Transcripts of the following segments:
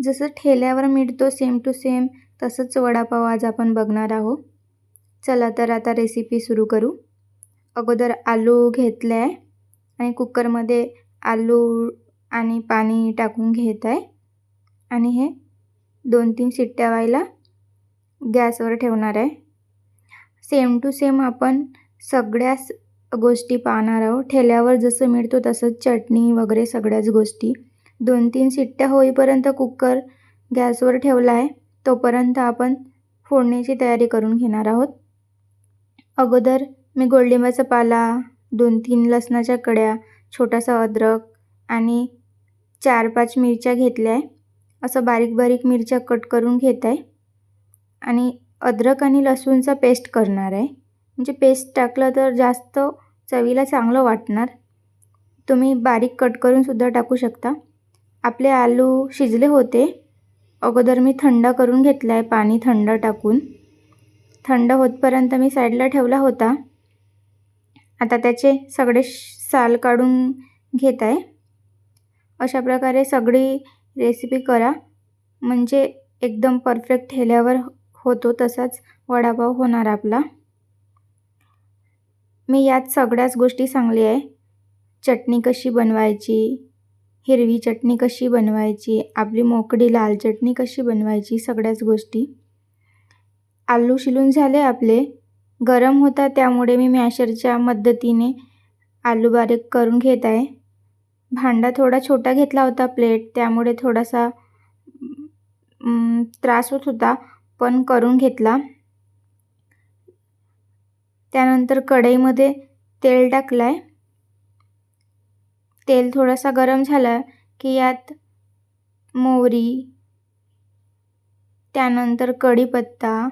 जसं ठेल्यावर मिळतो same to same तसंच वडापाव आज आपण बघणार आहोत. चला तर आता रेसिपी सुरू करू. अगोदर आलू घेतले आहे आणि कुकरमध्ये आलू आणि पाणी टाकून घेत आहे. आणि हे दोन तीन शिट्ट्या व्हायला गॅसवर ठेवणार आहे. सेम टू सेम आपण सगळ्याच गोष्टी पाहणार आहोत. ठेल्यावर जसं मिळतो तसंच चटणी वगैरे सगळ्याच गोष्टी दोन तीन शिट्ट्या होईपर्यंत कुकर गॅसवर ठेवला आहे तोपर्यंत आपण फोडणीची तयारी करून घेणार आहोत. अगोदर मी गोडलिंबाचा पाला दोन तीन लसणाच्या कड्या छोटासा अद्रक आणि चार पाच मिरच्या घेतल्या आहे. असं बारीक बारीक मिरच्या कट करून घेत आहे. आणि अद्रक आणि लसूणचा पेस्ट करणार आहे. म्हणजे पेस्ट टाकलं तर जास्त चवीला चांगलं वाटणार. तुम्ही बारीक कट करूनसुद्धा टाकू शकता. आपले आलू शिजले होते. अगोदर मी थंड करून घेतला आहे पाणी थंड टाकून. थंड होतपर्यंत मी साईडला ठेवला होता. आता त्याचे सगळे साल काढून घेत आहे अशा प्रकारे सगळी रेसिपी करा. म्हणजे एकदम परफेक्ट ठेल्यावर होतो तसाच वडापाव होणार आपला. मी यात सगळ्याच गोष्टी सांगली आहे. चटणी कशी बनवायची? हिरवी चटणी कशी बनवायची? आपली मोकळी लाल चटणी कशी बनवायची? सगळ्याच गोष्टी. आलू शिलून झाले आपले. गरम होता त्यामुळे मी मॅशरच्या मदतीने आलू बारीक करून घेत आहे. भांडा थोडा छोटा घेतला होता प्लेट त्यामुळे थोडासा त्रास होत होता पण करून घेतला. त्यानंतर कढईमध्ये तेल टाकलं आहे तेल थोडासा गरम झाला की यात मोहरी त्यानंतर कढीपत्ता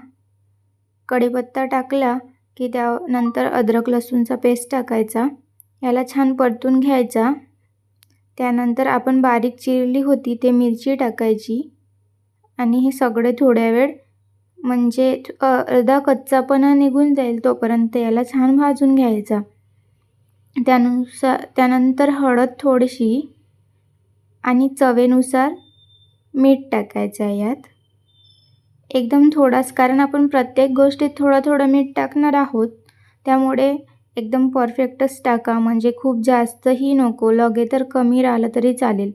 कढीपत्ता टाकला की त्यानंतर अद्रक लसूणचा पेस्ट टाकायचा. याला छान परतून घ्यायचा. त्यानंतर आपण बारीक चिरली होती ते मिरची टाकायची. आणि हे सगळे थोड्या वेळ म्हणजे अर्धा कच्चापणा निघून जाईल तोपर्यंत याला छान भाजून घ्यायचा. त्यानुसार त्यानंतर हळद थोडीशी आणि चवेनुसार मीठ टाकायचं आहे यात. एकदम थोडाच कारण आपण प्रत्येक गोष्टीत थोडं थोडं मीठ टाकणार आहोत त्यामुळे एकदम परफेक्टच टाका. म्हणजे खूप जास्तही नको लगे तर कमी राहिलं तरी चालेल.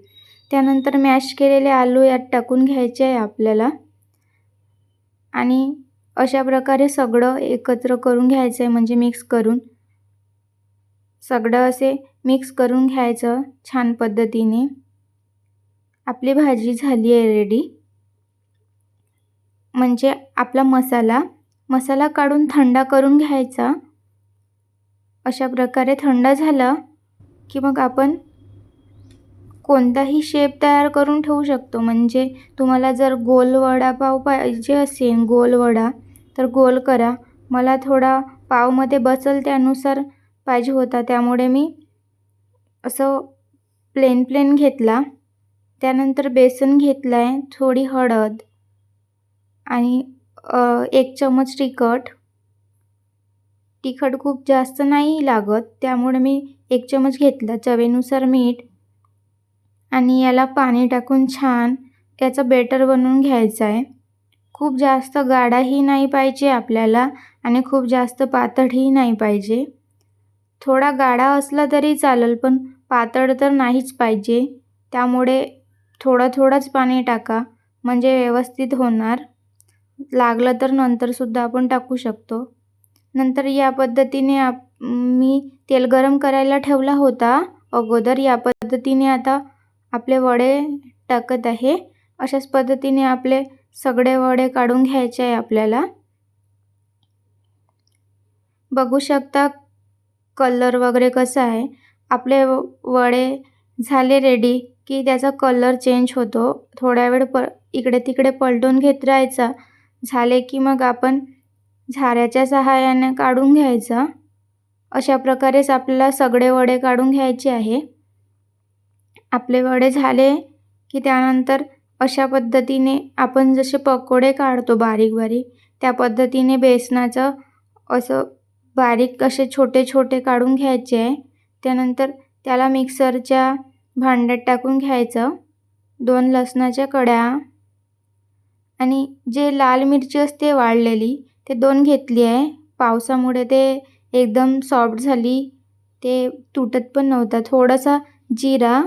त्यानंतर मॅश केलेले आलू यात टाकून घ्यायचे आहे आपल्याला. आणि अशा प्रकारे सगळं एकत्र करून घ्यायचं आहे म्हणजे मिक्स करून. सगळं असे मिक्स करून घ्यायचं छान पद्धतीने. आपली भाजी झाली आहे रेडी म्हणजे आपला मसाला मसाला काढून थंडा करून घ्यायचा. अशा प्रकारे थंड झाला की मग आपण कोणताही शेप तयार करून ठेवू शकतो. म्हणजे तुम्हाला जर गोल वडापाव पाहिजे असेल गोल वडा तर गोल करा. मला थोडा पावमध्ये बसेल त्यानुसार पाहिजे होता. त्यामुळे मी असं प्लेन प्लेन घेतला. त्यानंतर बेसन घेतलं आहे थोडी हळद आणि एक चमच तिखट. तिखट खूप जास्त नाही लागत त्यामुळे मी एक चमच घेतला. चवेनुसार मीठ आणि याला पाणी टाकून छान याचं बेटर बनवून घ्यायचं आहे खूप जास्त गाढाही नाही पाहिजे आपल्याला आणि खूप जास्त पातळही नाही पाहिजे. थोडा गाढा असला तरी चालेल पण पातळ तर नाहीच पाहिजे. त्यामुळे थोडं थोडंच पाणी टाका म्हणजे व्यवस्थित होणार. लागलं तर नंतरसुद्धा आपण टाकू शकतो. नंतर या पद्धतीने आप मी तेल गरम करायला ठेवला होता. अगोदर या पद्धतीने आता आपले वडे टाकत आहे. अशाच पद्धतीने आपले सगळे वडे काढून घ्यायचे आहे आपल्याला. बघू शकता कलर वगैरे कसं आहे आपले वडे झाले रेडी की त्याचा कलर चेंज होतो. थोड्या वेळ प इकडे तिकडे पलटून घेत राहायचा झाले की मग आपण झाऱ्याच्या सहाय्याने काढून घ्यायचा. अशा प्रकारेच आपल्याला सगळे वडे काढून घ्यायचे आहे. आपले वडे झाले की त्यानंतर अशा पद्धतीने आपण जसे पकोडे काढतो बारीक बारीक त्या पद्धतीने बेसनाचं असं बारीक असे छोटे छोटे काढून घ्यायचे आहे त्यानंतर त्याला मिक्सरच्या भांड्यात टाकून घ्यायचं. दोन लसणाच्या कड्या आणि जे लाल मिरची असते वाळलेली ते दोन घेतली आहे. पावसामुळे ते एकदम सॉफ्ट झाली ते तुटत पण नव्हतं. थोडासा जिरा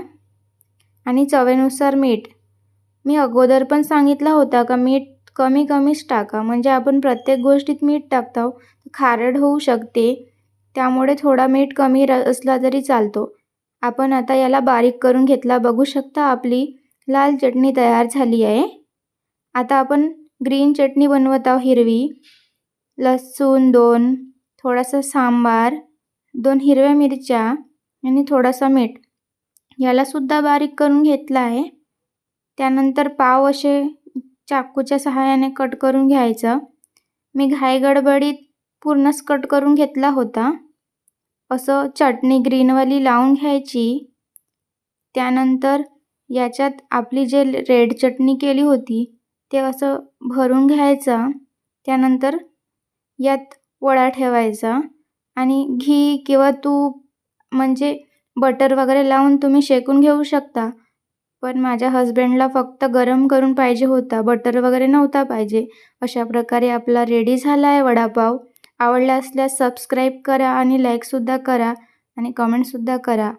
आणि चवेनुसार मीठ. मी अगोदर पण सांगितला होता का मीठ कमी कमीच टाका. म्हणजे आपण प्रत्येक गोष्टीत मीठ टाकतो खारट होऊ शकते. त्यामुळे थोडा मीठ कमी र असला तरी चालतो. आपण आता याला बारीक करून घेतला. बघू शकता आपली लाल चटणी तयार झाली आहे. आता आपण ग्रीन चटणी बनवत आहोत. हिरवी लसूण दोन थोडासा सांबार दोन हिरव्या मिरच्या आणि थोडासा मीठ. यालासुद्धा बारीक करून घेतला आहे. त्यानंतर पाव असे चाकूच्या सहाय्याने कट करून घ्यायचं. मी घाईगडबडीत पूर्णच कट करून घेतला होता. असं चटणी ग्रीनवाली लावून घ्यायची. त्यानंतर याच्यात आपली जे रेड चटणी केली होती ते असं भरून घ्यायचं. त्यानंतर यात वडा ठेवायचा आणि घी किंवा तूप म्हणजे बटर वगैरे लावून तुम्ही शेकून घेऊ शकता. पण माझ्या हजबंडला फक्त गरम करून पाहिजे होता बटर वगैरे नव्हता पाहिजे. अशा प्रकारे आपला रेडी झाला आहे वडापाव. आवडला असल्यास सबस्क्राईब करा आणि लाईकसुद्धा करा आणि कमेंटसुद्धा करा.